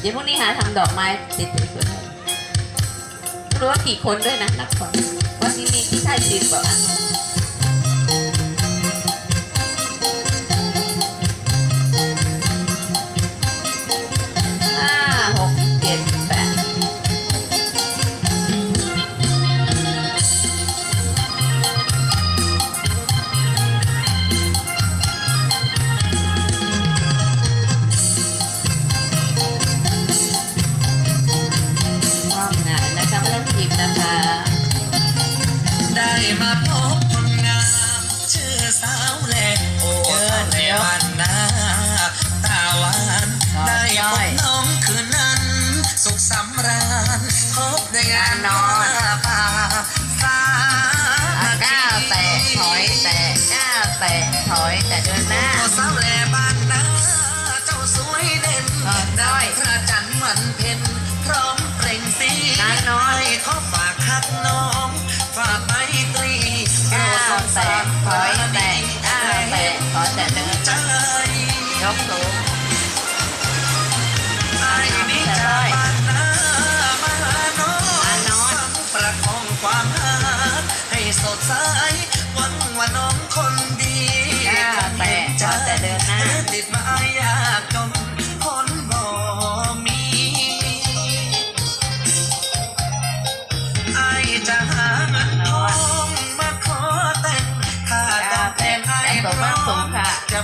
เดี๋ยวพวกนี้หาทำดอกไม้ติดสวยๆให้รู้ว่ากี่คนด้วยนะนับก่อนวันนี้มีที่ชายจีนบอกอะห้า องพิมพ์นะคะได้มาพบคนงามชื่อสาวแหลโอ้สาวแหลบ้านนาตาหวานได้พบน้องคืนนั้น สุขสำราญพบได้งานนอนป่าสามัคคีก้าวแตะถอยแตะก้าวแตะถอยแต่เดินหน้าโอ้สาวแหลบ้านนาเจ้าสวยเด่นน้อยน้อยพระจันทร์วันเพ็ญพ อฝากคักน้องฝากไมตรีก้าวแตะถอยแตกข้าวแตกขอแต่เนื้อใจ ยกสูงไอ้นี่จ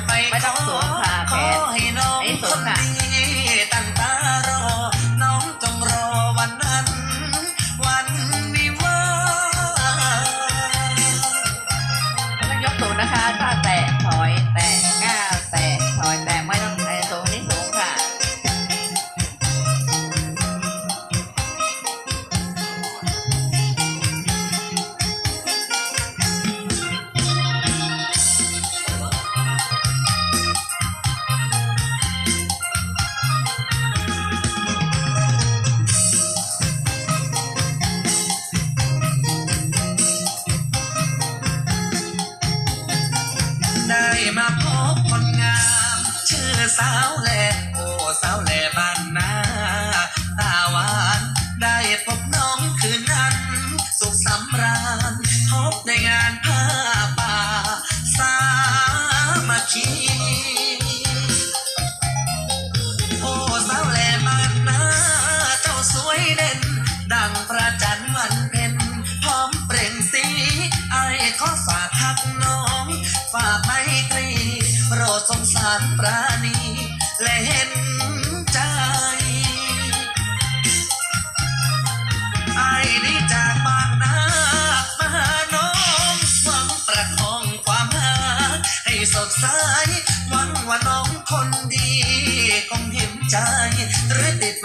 ไปไม่ต้องสูงค่ะขแขอ มาพบคนงาม ชื่อสาวแหล่โอ้สาวแหล่บ้านนาตาหวานได้พบน้องคืนนั้น ปราณีและเห็นใจไอ้นี่จากบ้านนามาหาน้องหวังประคองความหาให้สดใสหวังว่าน้องคนดีคงเห็นใจหรือติด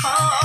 ไ